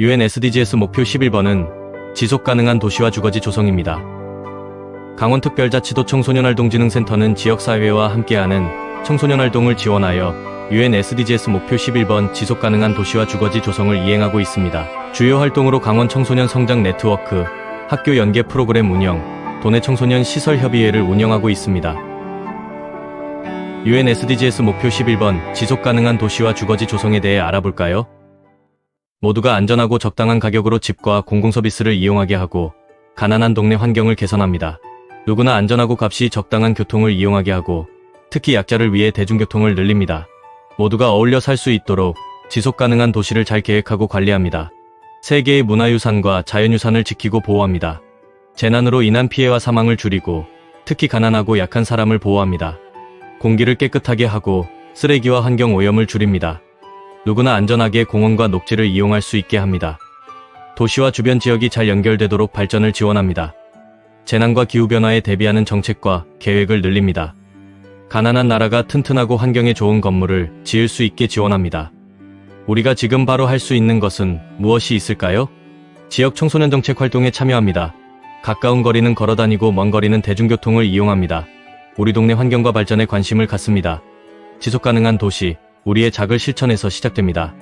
UN SDGs 목표 11번은 지속 가능한 도시와 주거지 조성입니다. 강원특별자치도 청소년활동진흥센터는 지역사회와 함께하는 청소년활동을 지원하여 UN SDGs 목표 11번 지속 가능한 도시와 주거지 조성을 이행하고 있습니다. 주요 활동으로 강원 청소년 성장 네트워크, 학교 연계 프로그램 운영, 도내 청소년 시설 협의회를 운영하고 있습니다. UN SDGs 목표 11번 지속 가능한 도시와 주거지 조성에 대해 알아볼까요? 모두가 안전하고 적당한 가격으로 집과 공공서비스를 이용하게 하고 가난한 동네 환경을 개선합니다. 누구나 안전하고 값이 적당한 교통을 이용하게 하고 특히 약자를 위해 대중교통을 늘립니다. 모두가 어울려 살 수 있도록 지속 가능한 도시를 잘 계획하고 관리합니다. 세계의 문화유산과 자연유산을 지키고 보호합니다. 재난으로 인한 피해와 사망을 줄이고 특히 가난하고 약한 사람을 보호합니다. 공기를 깨끗하게 하고 쓰레기와 환경 오염을 줄입니다. 누구나 안전하게 공원과 녹지를 이용할 수 있게 합니다. 도시와 주변 지역이 잘 연결되도록 발전을 지원합니다. 재난과 기후변화에 대비하는 정책과 계획을 늘립니다. 가난한 나라가 튼튼하고 환경에 좋은 건물을 지을 수 있게 지원합니다. 우리가 지금 바로 할 수 있는 것은 무엇이 있을까요? 지역 청소년 정책 활동에 참여합니다. 가까운 거리는 걸어 다니고 먼 거리는 대중교통을 이용합니다. 우리 동네 환경과 발전에 관심을 갖습니다. 지속 가능한 도시, 우리의 작을 실천에서 시작됩니다.